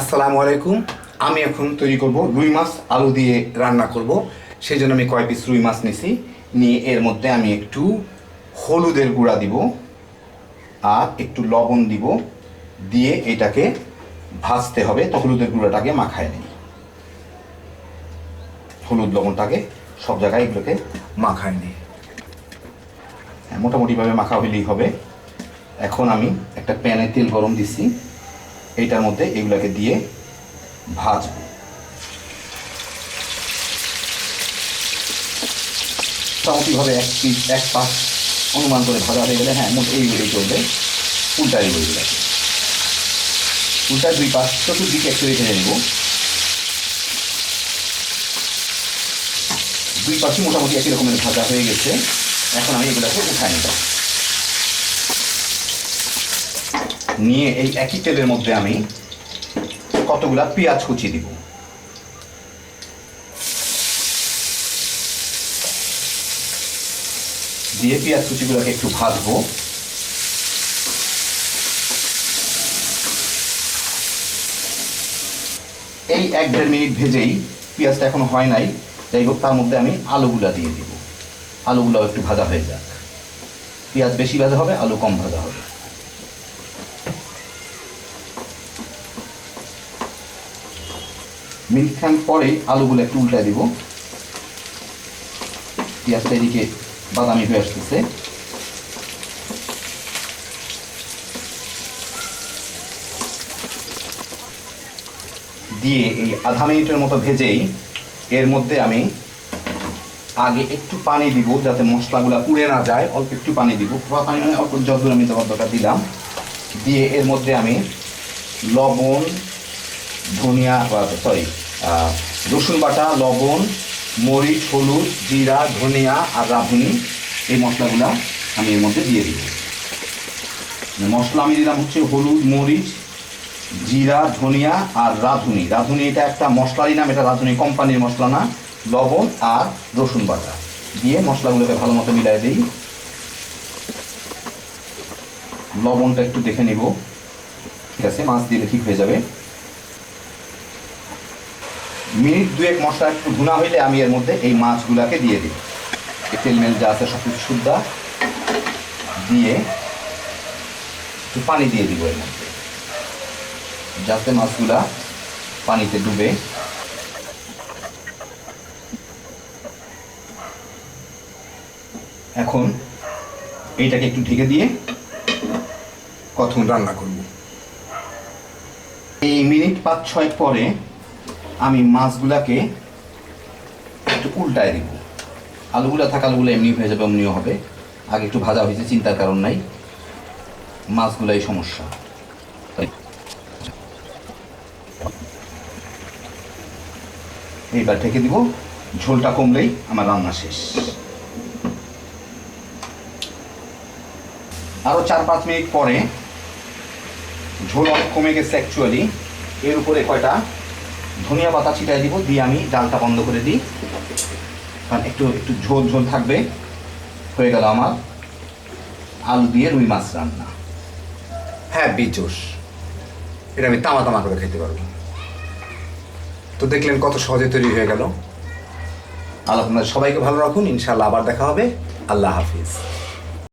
আসসালামু আলাইকুম। আমি এখন তৈরি করব রুই মাছ আলু দিয়ে রান্না করব। সেই জন্য আমি কয় পিস রুই মাছ নিছি। নিয়ে এর মধ্যে আমি একটু হলুদের গুঁড়া দিব আর একটু লবণ দিব। দিয়ে এটাকে ভাজতে হবে তো হলুদের গুঁড়াটাকে মাখায় নিই। হলুদ লবণটাকে সব জায়গায় এগুলোকে মাখায় নিই। হ্যাঁ, মোটামুটিভাবে মাখা হইলেই হবে। এখন আমি একটা প্যানে তেল গরম দিছি। এইটার মধ্যে এগুলোকে দিয়ে ভাজবো। মোটামুটিভাবে এক পিস, এক পাশ অনুমান করে ভাজা হয়ে গেলে হ্যাঁ মোট এইগুলোই চলবে। উল্টাই বইগুলো উল্টায় দুই পাশ চতুর্দিকে একটু রেখে নেব। দুই পাশে মোটামুটি একই রকমের ভাজা হয়ে গেছে। এখন আমি এগুলোকে উঠাই নেব। নিয়ে এই একই তেলের মধ্যে আমি কতগুলা পেঁয়াজ কুচি দিব। দিয়ে পেঁয়াজ কুচিগুলোকে একটু ভাজবো। এই এক দেড় মিনিট ভেজেই পেঁয়াজটা এখনও হয় নাই, যাই হোক, তার মধ্যে আমি আলুগুলা দিয়ে দিব। আলুগুলাও একটু ভাজা হয়ে যাক। পেঁয়াজ বেশি ভাজা হবে, আলু কম ভাজা হবে। মিনিট খান পরে আলুগুলো একটু উল্টায় দিব। পেঁয়াজটা এদিকে বাদামি হয়ে আসতেছে। দিয়ে এই আধা মিনিটের মতো ভেজেই এর মধ্যে আমি আগে একটু পানি দিব যাতে মশলাগুলো পুড়ে না যায়। অল্প একটু পানি দিব। পানি মানে অল্প যতদূর আমি দেওয়ার দরকার দিলাম। দিয়ে এর মধ্যে আমি লবণ ধনিয়া সরি রসুন বাটা, লবণ, মরিচ, হলুদ, জিরা, ধনিয়া আর রাঁধুনি, এই মশলাগুলো আমি এর মধ্যে দিয়ে দিব। মশলা আমি দিলাম হচ্ছে হলুদ, মরিচ, জিরা, ধনিয়া আর রাঁধুনি। রাঁধুনি এটা একটা মশলারই নাম, এটা রাঁধুনি কোম্পানির মশলা না, লবণ আর রসুন বাটা। দিয়ে মশলাগুলোকে ভালো মতো মিলাই দিই। লবণটা একটু দেখে নিব। ঠিক আছে, মাছ দিলে ঠিক হয়ে যাবে। মিনিট দুয়েক মশলা একটু ভুনা হইলে আমি এর মধ্যে এই মাছগুলাকে দিয়ে দিই। তেল মেল যা আছে সব কিছু শুদ্ধা দিয়ে একটু পানি দিয়ে দিব এর মধ্যে। যাতে মাছগুলা পানিতে ডুবে। এখন এইটাকে একটু ঢেকে দিয়ে কতক্ষণ রান্না করব। এই মিনিট পাঁচ ছয় পরে আমি মাছগুলাকে একটু উল্টায় দিব। আলুগুলা থাকা, আলুগুলো এমনি হয়ে যাবে এমনিও হবে। আগে একটু ভাজা হয়েছে, চিন্তার কারণ নাই। মাছগুলাই সমস্যা। এইবার ঢেকে দিব। ঝোলটা কমলেই আমার রান্না শেষ। আরও চার, পাঁচ মিনিট পরে ঝোল অনেক কমে গেছে অ্যাকচুয়ালি এর উপরে কয়টা? ধনিয়া পাতা ছিটাই দিব, দিয়ে আমি ডালটা বন্ধ করে দিই। কারণ একটু একটু ঝোল ঝোল থাকবে। হয়ে গেল আমার আলু দিয়ে রুই মাছ রান্না। হ্যাঁ বিচোস এটা আমি তামা তামা করে খেতে পারব। তো দেখলেন কত সহজে তৈরি হয়ে গেল। আল্লাহ সবাইকে ভালো রাখুন। ইনশাল্লাহ আবার দেখা হবে। আল্লাহ হাফিজ।